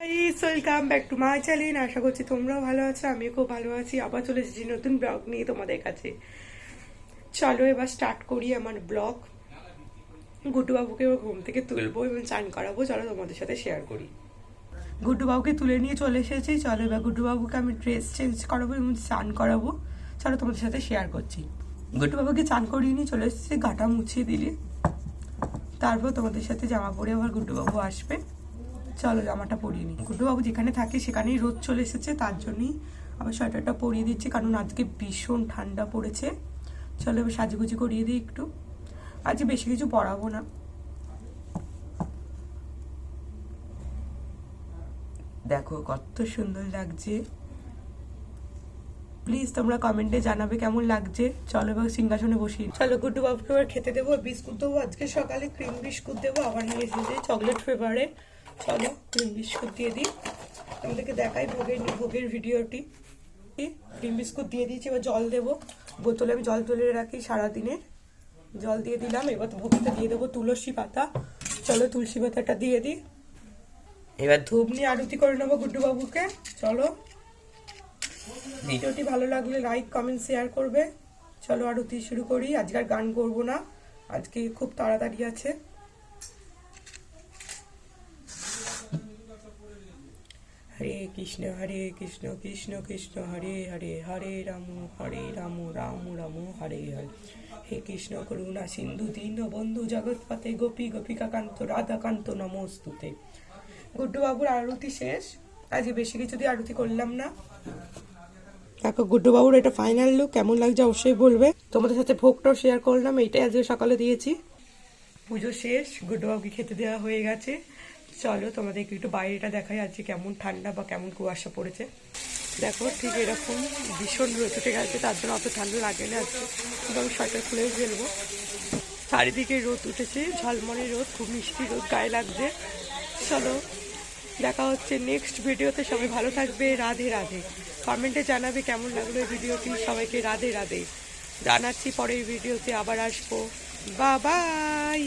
Welcome back to my channel আশা করছি তোমরাও ভালো আছো, আমিও খুব ভালো আছি। আবার চলে এসেছি নতুন ব্লগ নিয়ে তোমাদের কাছে। চলো এবার স্টার্ট করি আমার ব্লগ। গুড্ডু বাবুকে এবার ঘুম থেকে তুলবো এবং চান করাবো। চলো তোমাদের সাথে শেয়ার করি। গুড্ডু বাবুকে তুলে নিয়ে চলে এসেছি। চলো এবার গুড্ডু বাবুকে আমি ড্রেস চেঞ্জ করাবো এবং চান করাবো। চলো তোমাদের সাথে শেয়ার করছি। গুড্ডু বাবুকে চান করিয়ে নিয়ে চলে এসেছি, গাটা মুছিয়ে দিলে। তারপর তোমাদের সাথে জামা পরে আবার গুড্ডু বাবু আসবে। চলো জামাটা পরিয়ে নিই। গুড্ডুবাবু যেখানে থাকে সেখানেই রোদ চলে এসেছে, তার জন্যই আবার সোয়েটারটা পরিয়ে দিচ্ছি, কারণ আজকে ভীষণ ঠান্ডা পড়েছে। চলো এবার সাজুগুজি করিয়ে দিই একটু। আজকে বেশি কিছু পরাবো না। দেখো, কত সুন্দর লাগছে। প্লিজ তোমরা কমেন্টে জানাবে কেমন লাগছে। চলো এবার সিংহাসনে বসি। চলো গুড্ডু বাবুকে এবার খেতে দেবো বিস্কুট দেবো। আজকে সকালে ক্রিম বিস্কুট দেবো, আবার নিয়ে এসেছে চকলেট ফ্লেভারে চলো ক্রিম বিস্কুট দিয়ে দিই। তোমাদেরকে দেখাই ভোগের ভোগের ভিডিওটি। ক্রিম বিস্কুট দিয়ে দিয়েছি এবার জল দেবো। বোতলে আমি জল তুলে রাখি সারাদিনের জল দিয়ে দিলাম এবার ভোগটা দিয়ে দেবো তুলসী পাতা। চলো তুলসী পাতাটা দিয়ে দিই। এবার ধূপ নিয়ে আরতি করে নেব গুড্ডুবাবুকে। চলো। ভিডিওটি ভালো লাগলে লাইক কমেন্ট শেয়ার করবে। চলো আরতি শুরু করি। আজকে আর গান করব না। আজকে খুব তাড়াতাড়ি আছে। হরে কৃষ্ণ হরে কৃষ্ণ কৃষ্ণ কৃষ্ণ হরে হরে হরে রাম হরে রাম রাম রাম হরে হরে। হে কৃষ্ণ করুণা সিন্ধু দীন বন্ধু জগৎপতে গোপী গোপিকা কান্ত রাধাকান্ত নমস্তুতে। গুড্ডু বাবুর আরতি শেষ। আজকে বেশি কিছু দিয়ে আরতি করলাম না। দেখো গুড্ডু বাবুর এটা ফাইনাল লুক কেমন লাগছে অবশ্যই বলবে। তোমাদের সাথে ভোগটাও শেয়ার করলাম এইটাই আজকে সকালে দিয়েছি। পুজো শেষ গুড্ডু বাবুকে খেতে দেওয়া হয়ে গেছে। চলো তোমাদেরকে একটু বাইরেটা দেখাই আজকে কেমন ঠান্ডা বা কেমন কুয়াশা পড়েছে। দেখো ঠিক এরকম ভীষণ রোদ উঠে গেছে, তার জন্য অত ঠান্ডা লাগে না আজকে। কিন্তু আমি সোয়েটার খুলে ফেলব। চারিদিকে রোদ উঠেছে, ঝলমলে রোদ, খুব মিষ্টি রোদ, গায়ে লাগছে। চলো, দেখা হচ্ছে নেক্সট ভিডিওতে সবাই ভালো থাকবে, রাধে রাধে। কমেন্টে জানাবে কেমন লাগল এই ভিডিওটি সবাইকে রাধে রাধে। জানাচ্ছি পরের ভিডিওতে আবার আসব। বা বাই